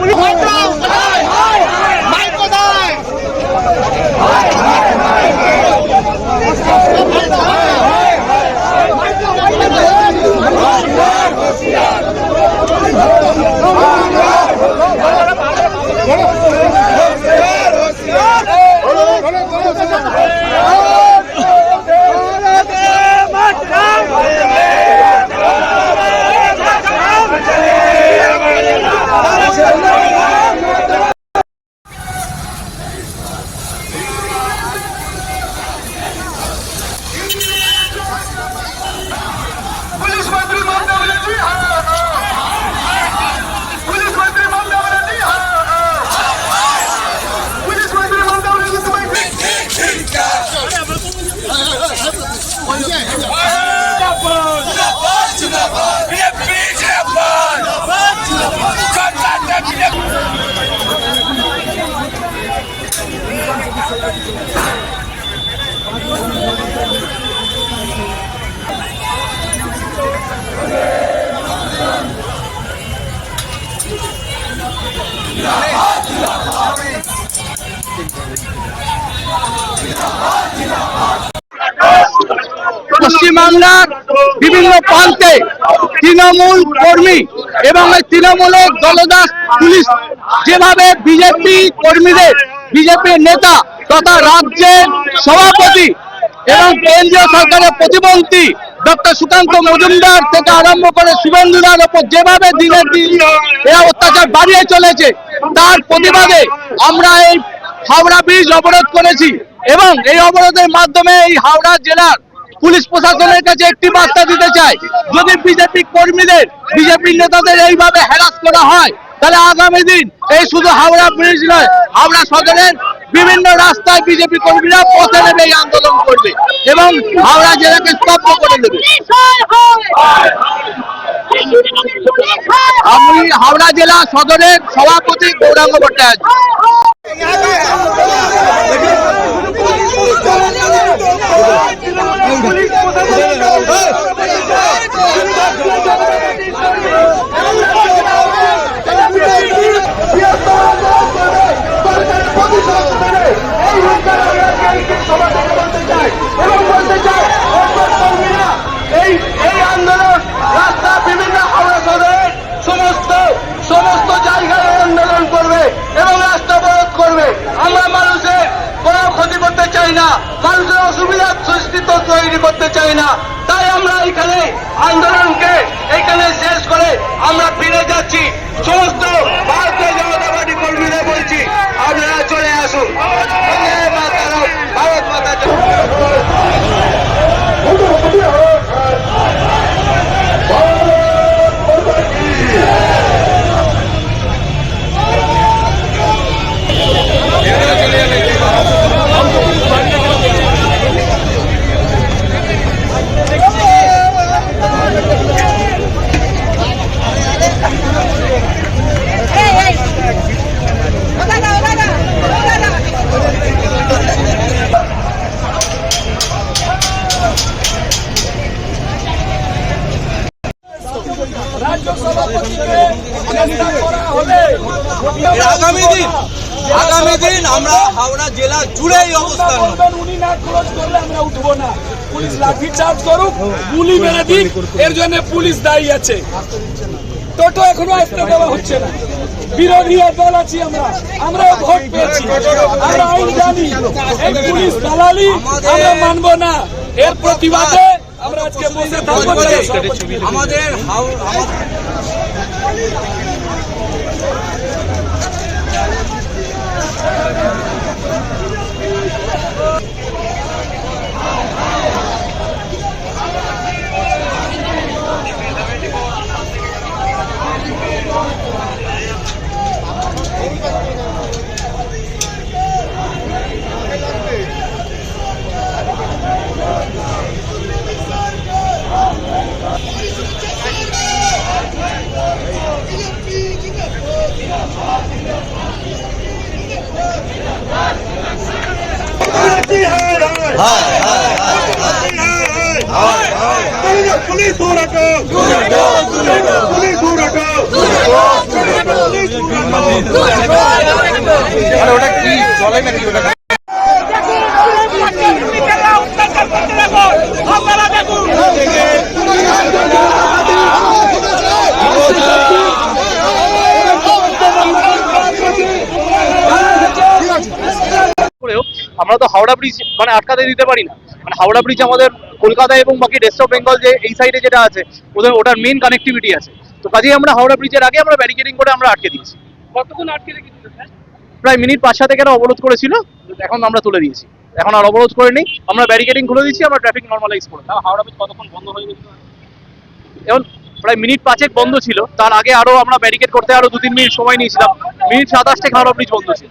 Police পশ্চিমবাংলার বিভিন্ন প্রান্তে তৃণমূল কর্মী এবং এই তৃণমূলের দলদাস পুলিশ যেভাবে বিজেপি কর্মীদের বিজেপির নেতা তথা রাজ্যের সভাপতি এবং কেন্দ্রীয় সরকারের প্রতিমন্ত্রী ডক্টর সুকান্ত মজুমদার থেকে আরম্ভ করে শুভেন্দুদার ওপর যেভাবে দিনের দিন এরা অত্যাচার বাড়িয়ে চলেছে, তার প্রতিবাদে আমরা এই হাওড়া ব্রিজ অবরোধ করেছি। এবং এই অবরোধের মাধ্যমে এই হাওড়া জেলার পুলিশ প্রশাসনের কাছে একটি বার্তা দিতে চাই। যদি বিজেপি কর্মীদের, বিজেপি নেতাদের এইভাবে হ্যারাস করা হয়, তাহলে আগামী দিন এই শুধু হাওড়া ব্রিজ নয়, হাওড়া সদরের বিভিন্ন রাস্তায় বিজেপি কর্মীরা পথে নেমে এই আন্দোলন করবে এবং হাওড়া জেলাকে স্তব্ধ করে দেবে। আমি হাওড়া জেলা সদরের সভাপতি গৌরাঙ্গ ভট্টাচার্য এই এই আন্দোলন রাস্তা বিভিন্ন হাওড়া শহরের সমস্ত সমস্ত জায়গায় এই আন্দোলন করবে এবং রাস্তা অবরোধ করবে আমরা মানুষের কোনো ক্ষতি করতে চাই না মানুষের অসুবিধা সৃষ্টি তো তৈরি করতে চাই না। তাই আমরা এখানে আন্দোলনকে এখানে শেষ করে আমরা ফিরে যাচ্ছি সমস্ত ভারতীয় জনতা পার্টি কর্মীদের বলছি আপনারা চলে আসুন বন্দে মাতরম, ভারত মাতা জয়। এই এই ওটা না ওটা না ওটা না আগামী দিন আগামী দিন আমরা হাওড়া জেলা জুড়ে এই অবস্থান। উনি না খরচ করলে আমরা উঠবো না। পুলিশ লাঠি চার্জ করুক গুলি মেরে দিক এর জন্য পুলিশ দায়ী আছে। টোটো এখনও আসতে দেওয়া হচ্ছে না। বিরোধী দল আছি আমরা আমরাও ভোট পেয়েছি। আমরা আইন জানি এই পুলিশ দালালি আমরা মানবো না। এর প্রতিবাদে আমরা আজকে বসে থাকব। জেলা Yeah. আমরা তো হাওড়া ব্রিজ মানে আটকাতে দিতে পারি না। মানে হাওড়া ব্রিজ আমাদের কলকাতা এবং বাকি রেস্ট অফ বেঙ্গল যে এই সাইডে যেটা আছে, ওদের ওটার মেন কানেক্টিভিটি আছে। তো কাজেই আমরা হাওড়া ব্রিজের আগে আমরা ব্যারিকেডিং করে আমরা আটকে দিয়েছি। কতক্ষণ আটকে রেখেছিল প্রায় মিনিট পাঁচ সাথে কেন অবরোধ করেছিল। এখন আমরা তুলে দিয়েছি। এখন আর অবরোধ করে নেই আমরা ব্যারিকেডিং খুলে দিচ্ছি আমরা ট্রাফিক নর্মালাইজ করে হাওড়া ব্রিজ কতক্ষণ বন্ধ হয়ে গেছিল? এখন প্রায় মিনিট পাঁচেক বন্ধ ছিল। তার আগে আরও আমরা ব্যারিকেড করতে আরও দু তিন মিনিট সময় নিয়েছিলাম। মিনিট সাতাশ থেকে হাওড়া ব্রিজ বন্ধ ছিল।